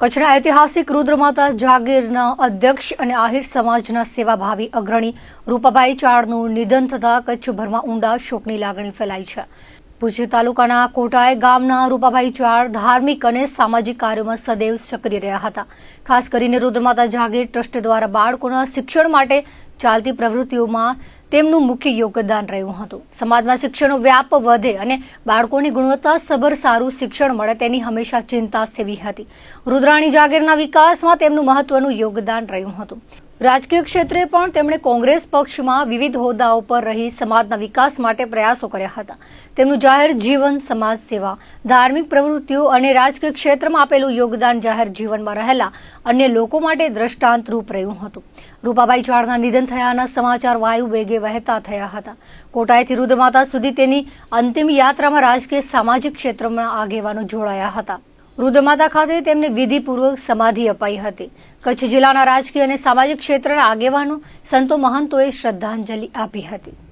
કચ્છના ઐતિહાસિક રુદ્રમાતા જાગીરના અધ્યક્ષ અને આહિર સમાજના સેવાભાવી અગ્રણી રૂપાભાઈ ચાળનું નિધન થતાં કચ્છભરમાં ઊંડા શોકની લાગણી ફેલાઈ છે. ભુજ તાલુકાના કોટાય ગામના રૂપાભાઈ ચાળ ધાર્મિક અને સામાજિક કાર્યોમાં સદૈવ સક્રિય રહ્યા હતા. ખાસ કરીને રુદ્રમાતા જાગીર ટ્રસ્ટ દ્વારા બાળકોના શિક્ષણ માટે ચાલતી પ્રવૃત્તિઓમાં તેમનું મુખ્ય યોગદાન રહ્યું હતું. સમાજમાં શિક્ષણનો વ્યાપ વધે અને બાળકોની ગુણવત્તાસભર સારું શિક્ષણ મળે તેની હંમેશા ચિંતા સેવી હતી. રુદ્રાણી જાગીરના વિકાસમાં તેમનું મહત્વનું યોગદાન રહ્યું હતું. રાજકીય ક્ષેત્રે પણ તેમણે કોંગ્રેસ પક્ષમાં વિવિધ હોદ્દાઓ પર રહી સમાજના વિકાસ માટે પ્રયાસો કર્યા હતા. તેમનું જાહેર જીવન, સમાજ સેવા, ધાર્મિક પ્રવૃત્તિઓ અને રાજકીય ક્ષેત્રમાં આપેલું યોગદાન જાહેર જીવનમાં રહેલા અન્ય લોકો માટે દ્રષ્ટાંતરૂપ રહ્યું હતું. રૂપાભાઈ ચાળના નિધન થયાના સમાચાર વાયુ વેગે વહેતા થયા હતા. કોટાયથી રુદ્રમાતા સુધી તેની અંતિમ યાત્રામાં રાજકીય સામાજિક ક્ષેત્રમાં આગેવાનો જોડાયા હતા. રુદ્રમાતા ખાતે તેમને વિધિપૂર્વક સમાધિ અપાઈ હતી. કચ્છ જિલ્લાના રાજકીય અને સામાજિક ક્ષેત્રના આગેવાનો સંતો મહંતોએ શ્રદ્ધાંજલિ આપી હતી.